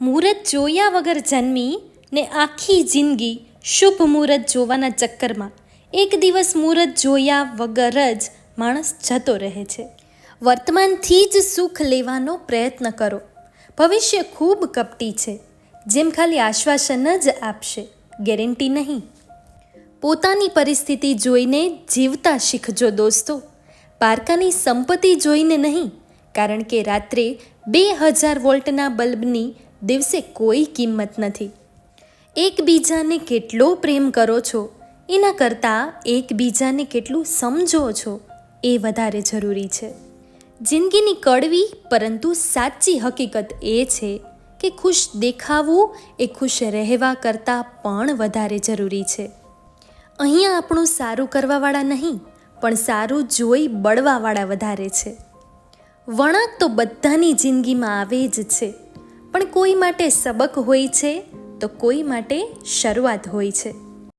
મુહૂર્ત જોયા વગર જન્મી ને આખી જિંદગી શુભ મુહૂર્ત જોવાના ચક્કરમાં એક દિવસ મુહૂર્ત જોયા વગર જ માણસ જતો રહે છે. વર્તમાનથી જ સુખ લેવાનો પ્રયત્ન કરો. ભવિષ્ય ખૂબ કપટી છે. જેમ ખાલી આશ્વાસન જ આપશે. ગેરંટી નહીં. પોતાની પરિસ્થિતિ જોઈને જીવતા શીખજો દોસ્તો. પારકાની સંપત્તિ જોઈને નહીં, કારણ કે રાત્રે બે હજાર વોલ્ટના બલ્બની દિવસે કોઈ કિંમત નથી. એકબીજાને કેટલો પ્રેમ કરો છો, એના કરતાં એકબીજાને કેટલું સમજો છો, એ વધારે જરૂરી છે. જિંદગીની કડવી, પરંતુ સાચી હકીકત એ છે કે ખુશ દેખાવું એ ખુશ રહેવા કરતાં પણ વધારે જરૂરી છે. અહીંયા આપણું સારું કરવાવાળા નહીં, પણ સારું જોઈ બળવાવાળા વધારે છે. વળાંક તો બધાની જિંદગીમાં આવે જ છે. પણ કોઈ માટે સબક હોય છે તો કોઈ માટે શરૂઆત હોય છે.